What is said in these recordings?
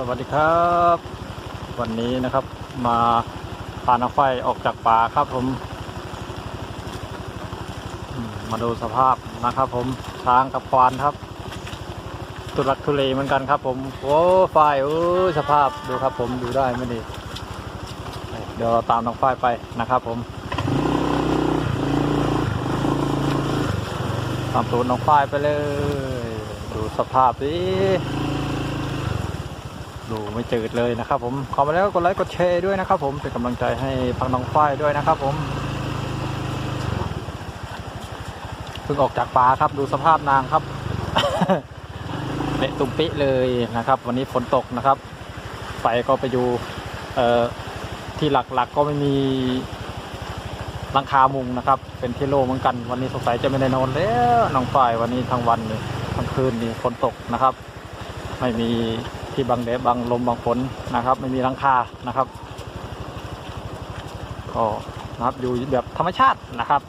สวัสดีครับ วันนี้นะครับมาพาน้ำไฟออกจากป่าครับผม มาดูสภาพนะครับผมช้างกับควานครับ ตุลักทุเลเหมือนกันครับผม โอ้ไฟโอ้สภาพดูครับผมดูได้ไม่ดี เดี๋ยวเราตามน้องไฟไปนะครับผม ตามตูนน้องไฟไปเลย ดูสภาพดิ ดูไม่จืดเลยนะครับ ผมขอมาแล้วกดไลค์กดแชร์ด้วยนะครับ ผมเป็นกำลังใจให้พังน้องฝ้ายด้วยนะครับ ผมเพิ่งออกจากป่าครับ ดูสภาพนางครับเละตุ่มปิเลยนะครับ วันนี้ฝนตกนะครับไฟก็ไปอยู่ที่หลักๆก็ไม่มีหลังคามุงนะครับ เป็นที่โล่งเหมือนกัน วันนี้สงสัยจะไม่ได้นอนแล้วน้องฝ้ายวันนี้ทั้งวันนี่ทั้งคืนนี่ฝนตกนะครับ ไม่มี ที่บังแดดบังลมบังฝนนะครับ ไม่มีหลังคานะครับก็นะครับอยู่แบบธรรมชาตินะครับ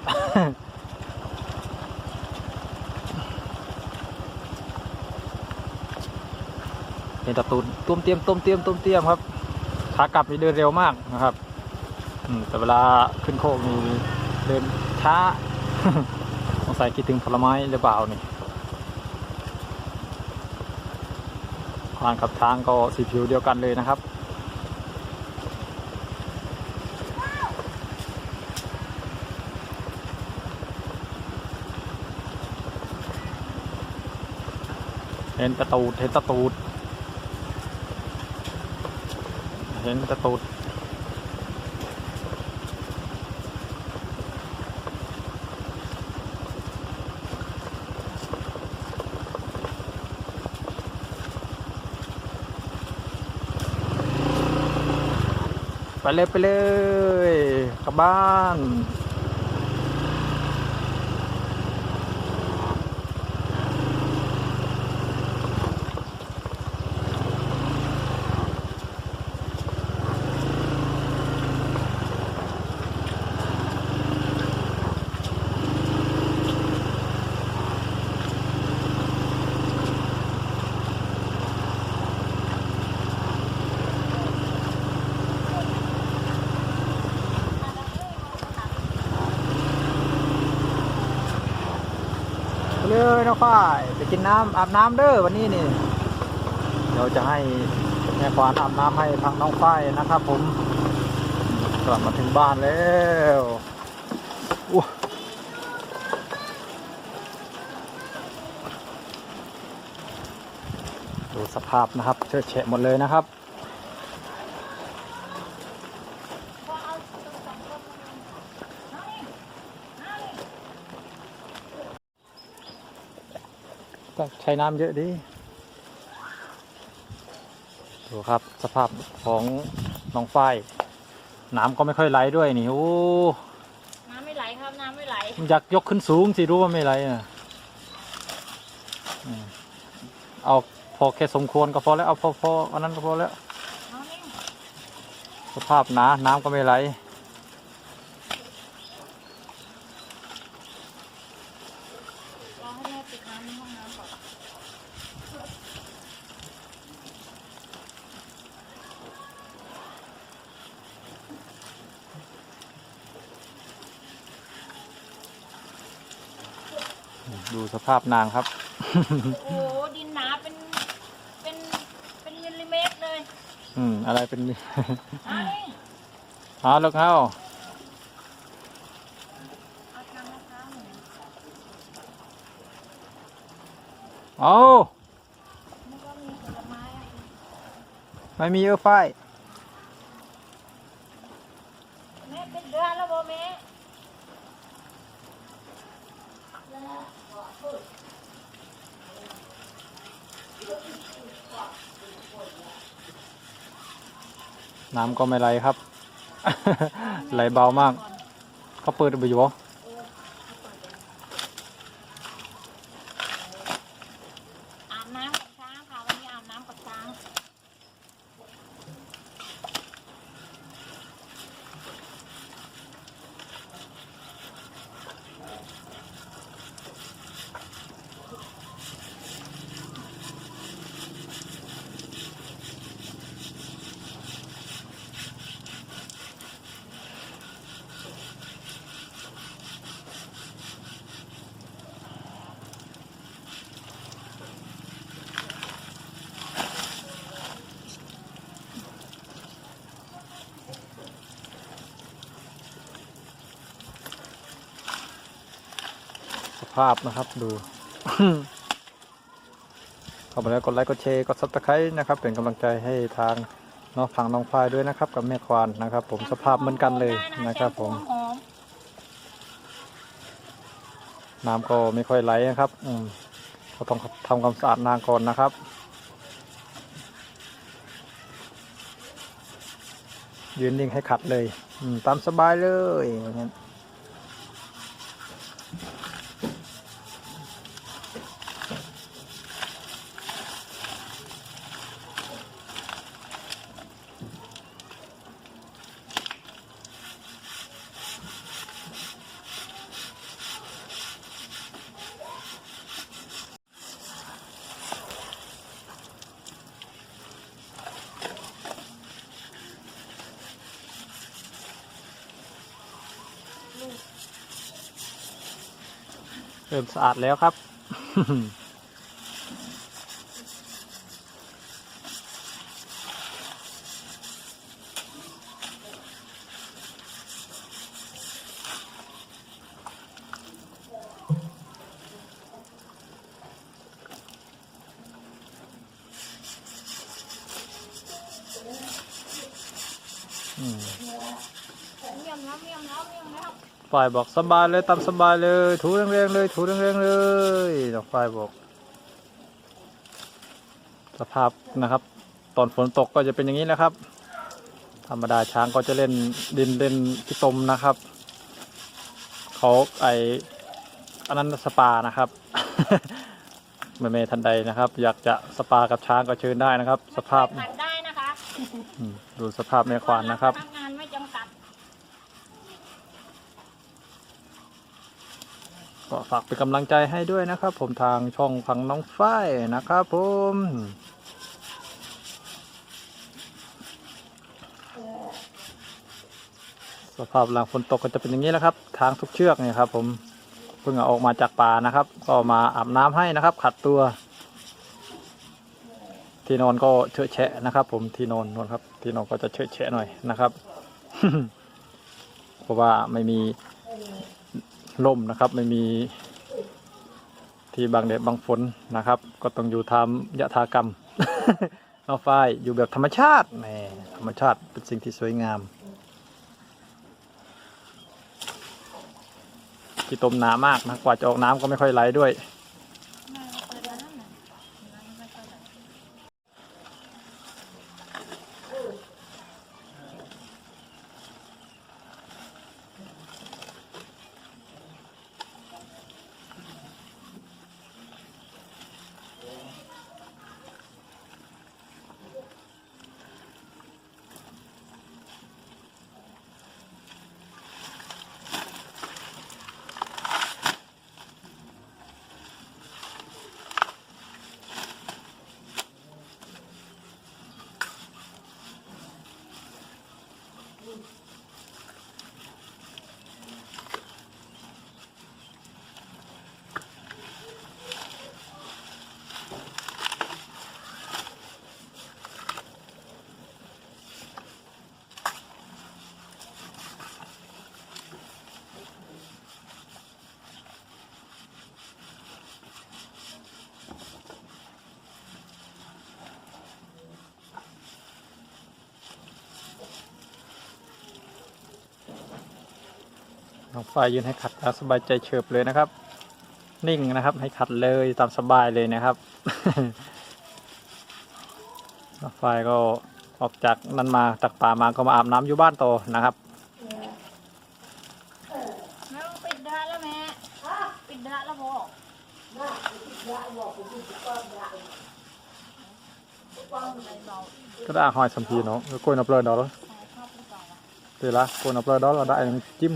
เห็นตะตูนตุ้มเตียมตุ้มเตียมตุ้มเตียมครับขากลับนี่เดินเร็วมากนะครับแต่เวลาขึ้นโคกนี่เดินช้าสงสัยคิดถึงผลไม้หรือเปล่านี่ ควานกับช้างก็สีผิวเดียวกันเลยนะครับ เห็นตะตูดเห็นตะตูดเห็นตะตูด ไปเลยไปเลยกลับบ้าน ฝ้ายไปกินน้ำอาบน้ำเด้อวันนี้นี่ เดี๋ยวจะให้แม่ควานอาบน้ำให้พังน้องฝ้ายนะครับ ผม กลับมาถึงบ้านแล้วอู้ดูสภาพนะครับเชื่อเฉะหมดเลยนะครับ ก็ใช้น้ำเยอะดีดูครับสภาพของน้องฝ้ายน้ำก็ไม่ค่อยไหลด้วยนี่โอ้น้ำไม่ไหลครับน้ำไม่ไหลมันอยากยกขึ้นสูงสิรู้ว่าไม่ไหลอะอืมเอาพอแค่สมควรก็พอแล้วเอาพอพออันนั้นก็พอแล้วเอานี่สภาพหนาน้ำก็ไม่ไหล รอให้แม่ปิดน้ำในห้องน้ำก่อน ดูสภาพนางครับ โอ้โหดินหนาเป็นเป็นเป็นมิลลิเมตรเลยอืม อะไรเป็น เอานี่เอาลูกเข้า เอาทางมะพร้าวหน่อยเอาแล้วก็มีผลไม้อะไม่มีเออฝ้าย แม่เป็นเดือนแล้วบ่แม่แล้ว น้ำก็ไม่ไหลครับ ไหลเบามาก เขาเปิดไปอยู่บ่ อาบน้ำกับช้างค่ะ วันนี้อาบน้ำกับช้าง ภาพนะครับดูเข้ามาแล้วกดไลค์กดแชร์กดซับสไครต์นะครับ เป็นกำลังใจให้ทางน้องพังน้องพายด้วยนะครับ กับแม่ควานนะครับ ผมสภาพเหมือนกันเลยนะครับ ผมน้ำก็ไม่ค่อยไหลนะครับ อืมก็ต้องทำความสะอาดนางก่อนนะครับยืนนิ่งให้ขัดเลยอืมตามสบายเลยอย่างนั้น เริ่มสะอาดแล้วครับ อืม เมี่ยมแล้วเมี่ยมแล้วเมี่ยมแล้ว ฝ่ายบอกสบายเลยตามสบายเลย ถูแรงๆเลย ถูแรงๆเลยน้องฝ่ายบอกสภาพนะครับ ตอนฝนตกก็จะเป็นอย่างนี้นะครับ ธรรมดาช้างก็จะเล่นดินเล่นที่ตมนะครับเขาไออันนั้นสปานะครับไม่เมทันใดนะครับ อยากจะสปากับช้างก็เชิญได้นะครับ สภาพผัดได้นะคะอืมดูสภาพแม่ควานนะครับ พนักงานไม่จำกัด ก็ฝากเป็นกำลังใจให้ด้วยนะครับ ผมทางช่องพังน้องฝ้ายนะครับผมสภาพหลังฝนตกก็จะเป็นอย่างนี้แหล้วครับ ทางทุกเชือกเนี่ยครับ ผมเพิ่งออกมาจากป่านะครับ ก็มาอาบน้ำให้นะครับ ขัดตัว ที่นอนก็เฉอะแฉะนะครับ ผมที่นอนนอนครับ ที่นอนก็จะเฉอะแฉะหน่อยนะครับเพราะว่าไม่มี ล่มนะครับ ไม่มีที่บางแดดบางฝนนะครับ ก็ต้องอยู่ทำยะทากรรมน้องฝ้ายอยู่แบบธรรมชาติแหมธรรมชาติเป็นสิ่งที่สวยงามที่ต้มหนามากนะกว่าจะออกน้ำก็ไม่ค่อยไหลด้วย น้องฝ้ายยืนให้ขัดแล้วสบายใจเฉิบเลยนะครับ นิ่งนะครับให้ขัดเลยตามสบายเลยนะครับน้องฝ้ายก็ออกจากนั้นมาจากป่ามาก็มาอาบน้ำอยู่บ้านโตอนะครับแม่ต้องปิดได้แล้วแม่ปิดได้แล้วพอก็ได้หอยสัมพีเนาะกล้วยนับเลยเนาะชอบหรือเปล่าวะเดี๋ยวละกล้วยนับเลยเนาะเราได้น้ำจิ้ม